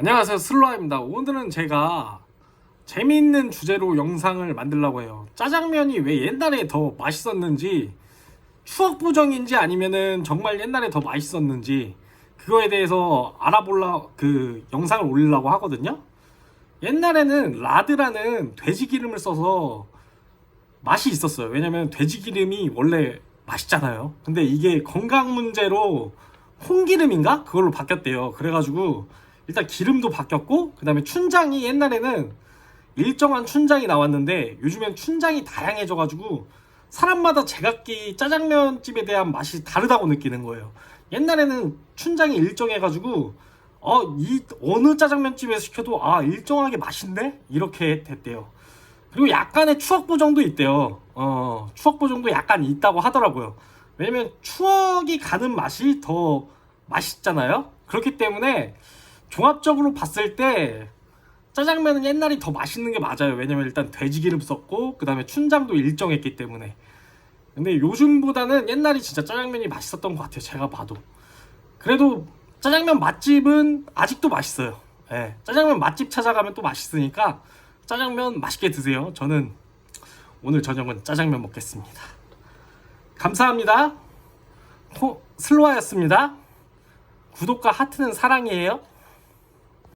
안녕하세요. 슬로아입니다. 오늘은 제가 재미있는 주제로 영상을 만들려고 해요. 짜장면이 왜 옛날에 더 맛있었는지 추억 보정인지 아니면은 정말 옛날에 더 맛있었는지 그거에 대해서 알아볼라 그 영상을 올리려고 하거든요. 옛날에는 라드라는 돼지 기름을 써서 맛이 있었어요. 왜냐면 돼지 기름이 원래 맛있잖아요. 근데 이게 건강 문제로 홍기름인가? 그걸로 바뀌었대요. 그래가지고 일단 기름도 바뀌었고 그 다음에 춘장이 옛날에는 일정한 춘장이 나왔는데 요즘엔 춘장이 다양해져가지고 사람마다 제각기 짜장면 집에 대한 맛이 다르다고 느끼는 거예요. 옛날에는 춘장이 일정해가지고 어 이 어느 짜장면 집에서 시켜도 아 일정하게 맛있네 이렇게 됐대요. 그리고 약간의 추억 보정도 있대요. 어 추억 보정도 약간 있다고 하더라고요. 왜냐면 추억이 가는 맛이 더 맛있잖아요. 그렇기 때문에 종합적으로 봤을 때 짜장면은 옛날이 더 맛있는 게 맞아요. 왜냐면 일단 돼지기름 썼고 그 다음에 춘장도 일정했기 때문에. 근데 요즘보다는 옛날이 진짜 짜장면이 맛있었던 것 같아요. 제가 봐도. 그래도 짜장면 맛집은 아직도 맛있어요. 예, 짜장면 맛집 찾아가면 또 맛있으니까 짜장면 맛있게 드세요. 저는 오늘 저녁은 짜장면 먹겠습니다. 감사합니다. 호, 슬로아였습니다. 구독과 하트는 사랑이에요.